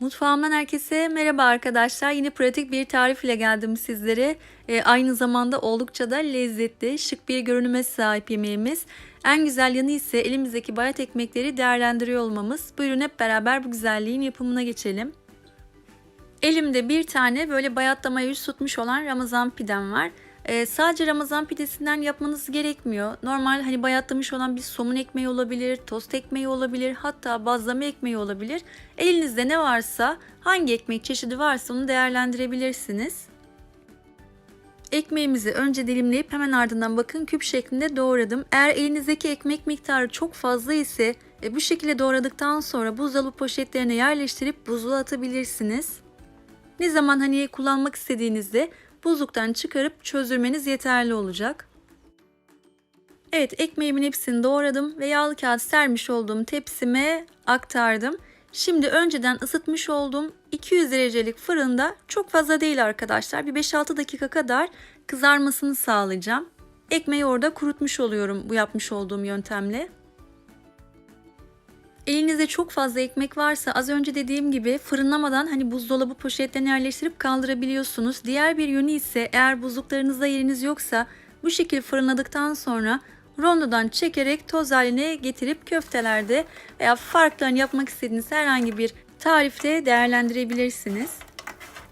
Mutfağımdan herkese merhaba arkadaşlar. Yine pratik bir tarif ile geldim sizlere. Ee, aynı zamanda oldukça da lezzetli, şık bir görünüme sahip yemeğimiz. En güzel yanı ise elimizdeki bayat ekmekleri değerlendiriyor olmamız. Buyurun hep beraber bu güzelliğin yapımına geçelim. Elimde bir tane böyle bayatlamaya yüz tutmuş olan Ramazan pidem var. Ee, sadece Ramazan pidesinden yapmanız gerekmiyor. Normal hani bayatlamış olan bir somun ekmeği olabilir, tost ekmeği olabilir, hatta bazlama ekmeği olabilir. Elinizde ne varsa, hangi ekmek çeşidi varsa onu değerlendirebilirsiniz. Ekmeğimizi önce dilimleyip hemen ardından bakın küp şeklinde doğradım. Eğer elinizdeki ekmek miktarı çok fazla ise e, bu şekilde doğradıktan sonra buzdolabı poşetlerine yerleştirip buzluğa atabilirsiniz. Ne zaman hani kullanmak istediğinizde buzluktan çıkarıp çözdürmeniz yeterli olacak. Evet ekmeğimin hepsini doğradım ve yağlı kağıt sermiş olduğum tepsime aktardım. Şimdi önceden ısıtmış olduğum 200 derecelik fırında çok fazla değil arkadaşlar. Bir 5-6 dakika kadar kızarmasını sağlayacağım. Ekmeği orada kurutmuş oluyorum bu yapmış olduğum yöntemle. Elinizde çok fazla ekmek varsa az önce dediğim gibi fırınlamadan hani buzdolabı poşetlerine yerleştirip kaldırabiliyorsunuz. Diğer bir yönü ise eğer buzluklarınızda yeriniz yoksa bu şekilde fırınladıktan sonra rondodan çekerek toz haline getirip köftelerde veya farklarını yapmak istediğiniz herhangi bir tarifte değerlendirebilirsiniz.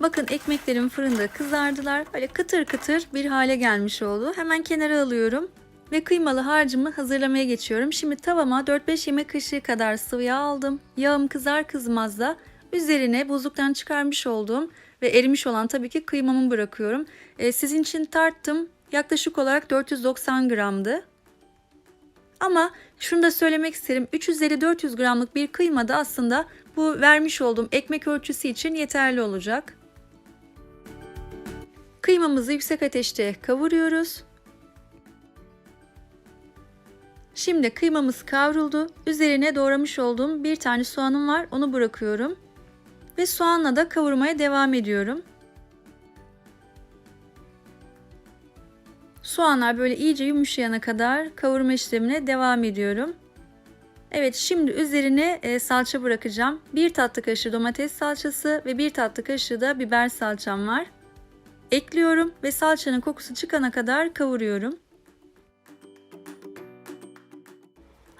Bakın ekmeklerim fırında kızardılar. Böyle kıtır kıtır bir hale gelmiş oldu. Hemen kenara alıyorum ve kıymalı harcımı hazırlamaya geçiyorum. Şimdi tavama 4-5 yemek kaşığı kadar sıvı yağ aldım. Yağım kızar kızmaz da üzerine buzluktan çıkarmış olduğum ve erimiş olan tabii ki kıymamı bırakıyorum. Ee, sizin için tarttım. Yaklaşık olarak 490 gramdı. Ama şunu da söylemek isterim. 350-400 gramlık bir kıyma da aslında bu vermiş olduğum ekmek ölçüsü için yeterli olacak. Kıymamızı yüksek ateşte kavuruyoruz. Şimdi kıymamız kavruldu. Üzerine doğramış olduğum bir tane soğanım var. Onu bırakıyorum. Ve soğanla da kavurmaya devam ediyorum. Soğanlar böyle iyice yumuşayana kadar kavurma işlemine devam ediyorum. Evet şimdi üzerine e, salça bırakacağım. Bir tatlı kaşığı domates salçası ve bir tatlı kaşığı da biber salçam var. Ekliyorum ve salçanın kokusu çıkana kadar kavuruyorum.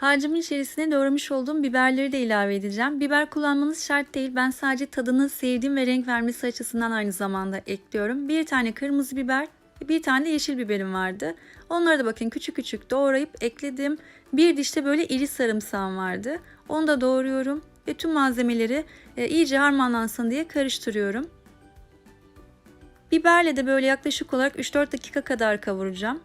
Harcımın içerisine doğramış olduğum biberleri de ilave edeceğim. Biber kullanmanız şart değil. Ben sadece tadını sevdiğim ve renk vermesi açısından aynı zamanda ekliyorum. Bir tane kırmızı biber, bir tane de yeşil biberim vardı. Onları da bakın küçük küçük doğrayıp ekledim. Bir dişte böyle iri sarımsağım vardı. Onu da doğruyorum ve tüm malzemeleri e, iyice harmanlansın diye karıştırıyorum. Biberle de böyle yaklaşık olarak 3-4 dakika kadar kavuracağım.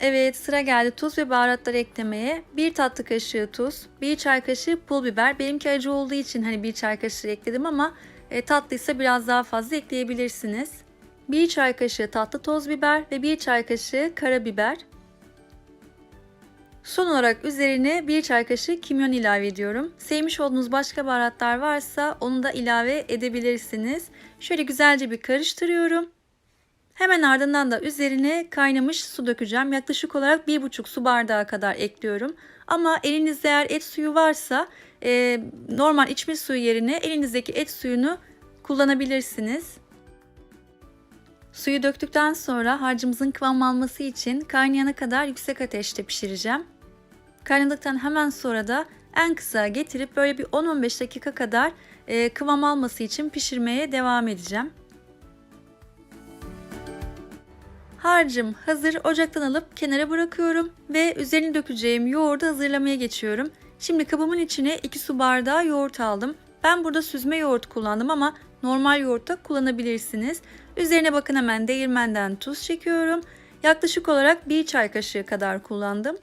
Evet sıra geldi tuz ve baharatları eklemeye. Bir tatlı kaşığı tuz, bir çay kaşığı pul biber. Benimki acı olduğu için hani bir çay kaşığı ekledim ama e, tatlıysa biraz daha fazla ekleyebilirsiniz. Bir çay kaşığı tatlı toz biber ve bir çay kaşığı karabiber. Son olarak üzerine bir çay kaşığı kimyon ilave ediyorum. Sevmiş olduğunuz başka baharatlar varsa onu da ilave edebilirsiniz. Şöyle güzelce bir karıştırıyorum. Hemen ardından da üzerine kaynamış su dökeceğim. Yaklaşık olarak 1,5 su bardağı kadar ekliyorum. Ama elinizde eğer et suyu varsa e, normal içme suyu yerine elinizdeki et suyunu kullanabilirsiniz. Suyu döktükten sonra harcımızın kıvam alması için kaynayana kadar yüksek ateşte pişireceğim. Kaynadıktan hemen sonra da en kısa getirip böyle bir 10-15 dakika kadar e, kıvam alması için pişirmeye devam edeceğim. Harcım hazır ocaktan alıp kenara bırakıyorum ve üzerine dökeceğim yoğurdu hazırlamaya geçiyorum. Şimdi kabımın içine 2 su bardağı yoğurt aldım. Ben burada süzme yoğurt kullandım ama normal yoğurt da kullanabilirsiniz. Üzerine bakın hemen değirmenden tuz çekiyorum. Yaklaşık olarak 1 çay kaşığı kadar kullandım.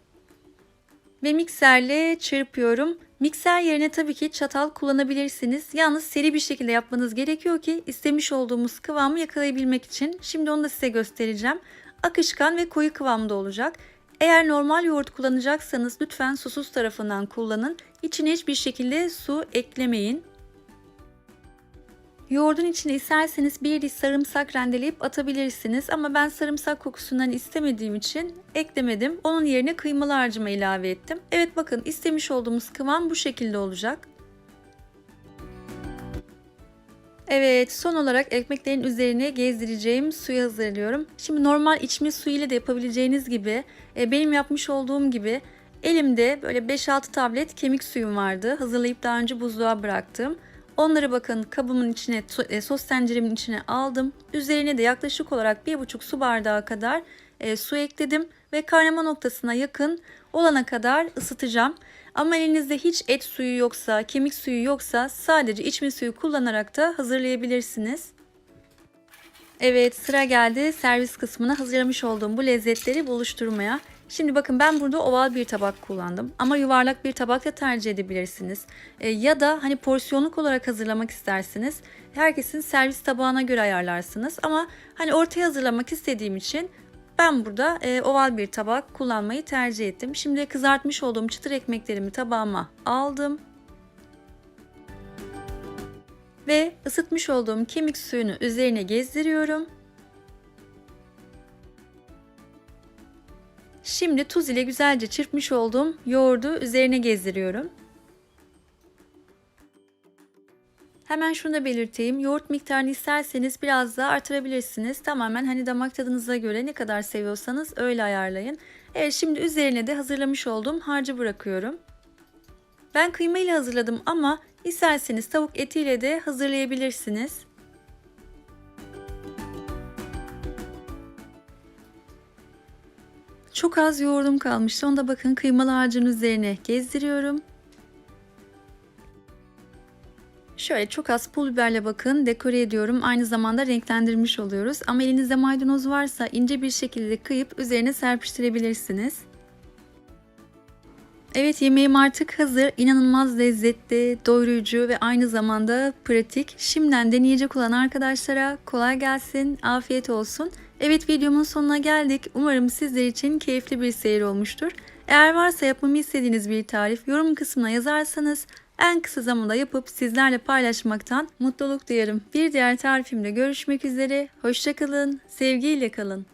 Ve mikserle çırpıyorum. Mikser yerine tabii ki çatal kullanabilirsiniz. Yalnız seri bir şekilde yapmanız gerekiyor ki istemiş olduğumuz kıvamı yakalayabilmek için. Şimdi onu da size göstereceğim. Akışkan ve koyu kıvamda olacak. Eğer normal yoğurt kullanacaksanız lütfen susuz tarafından kullanın. İçine hiçbir şekilde su eklemeyin. Yoğurdun içine isterseniz bir diş sarımsak rendeleyip atabilirsiniz ama ben sarımsak kokusundan istemediğim için eklemedim. Onun yerine kıymalı harcıma ilave ettim. Evet bakın istemiş olduğumuz kıvam bu şekilde olacak. Evet, son olarak ekmeklerin üzerine gezdireceğim suyu hazırlıyorum. Şimdi normal içme suyu ile de yapabileceğiniz gibi, e, benim yapmış olduğum gibi elimde böyle 5-6 tablet kemik suyum vardı. Hazırlayıp daha önce buzluğa bıraktım. Onları bakın kabımın içine, e, sos tenceremin içine aldım. Üzerine de yaklaşık olarak 1,5 su bardağı kadar e, su ekledim ve kaynama noktasına yakın olana kadar ısıtacağım. Ama elinizde hiç et suyu yoksa, kemik suyu yoksa sadece içme suyu kullanarak da hazırlayabilirsiniz. Evet sıra geldi servis kısmına hazırlamış olduğum bu lezzetleri buluşturmaya. Şimdi bakın ben burada oval bir tabak kullandım ama yuvarlak bir tabak da tercih edebilirsiniz. E, ya da hani porsiyonluk olarak hazırlamak isterseniz herkesin servis tabağına göre ayarlarsınız. Ama hani ortaya hazırlamak istediğim için ben burada e, oval bir tabak kullanmayı tercih ettim. Şimdi kızartmış olduğum çıtır ekmeklerimi tabağıma aldım. Ve ısıtmış olduğum kemik suyunu üzerine gezdiriyorum. Şimdi tuz ile güzelce çırpmış olduğum yoğurdu üzerine gezdiriyorum. Hemen şunu da belirteyim. Yoğurt miktarını isterseniz biraz daha artırabilirsiniz. Tamamen hani damak tadınıza göre ne kadar seviyorsanız öyle ayarlayın. Evet şimdi üzerine de hazırlamış olduğum harcı bırakıyorum. Ben kıyma ile hazırladım ama isterseniz tavuk etiyle de hazırlayabilirsiniz. Çok az yoğurdum kalmıştı. Onu da bakın kıymalı harcın üzerine gezdiriyorum. Şöyle çok az pul biberle bakın dekore ediyorum. Aynı zamanda renklendirmiş oluyoruz. Ama elinizde maydanoz varsa ince bir şekilde kıyıp üzerine serpiştirebilirsiniz. Evet yemeğim artık hazır. İnanılmaz lezzetli, doyurucu ve aynı zamanda pratik. Şimdiden deneyecek olan arkadaşlara kolay gelsin, afiyet olsun. Evet videomun sonuna geldik. Umarım sizler için keyifli bir seyir olmuştur. Eğer varsa yapmamı istediğiniz bir tarif yorum kısmına yazarsanız en kısa zamanda yapıp sizlerle paylaşmaktan mutluluk duyarım. Bir diğer tarifimde görüşmek üzere. Hoşçakalın, sevgiyle kalın.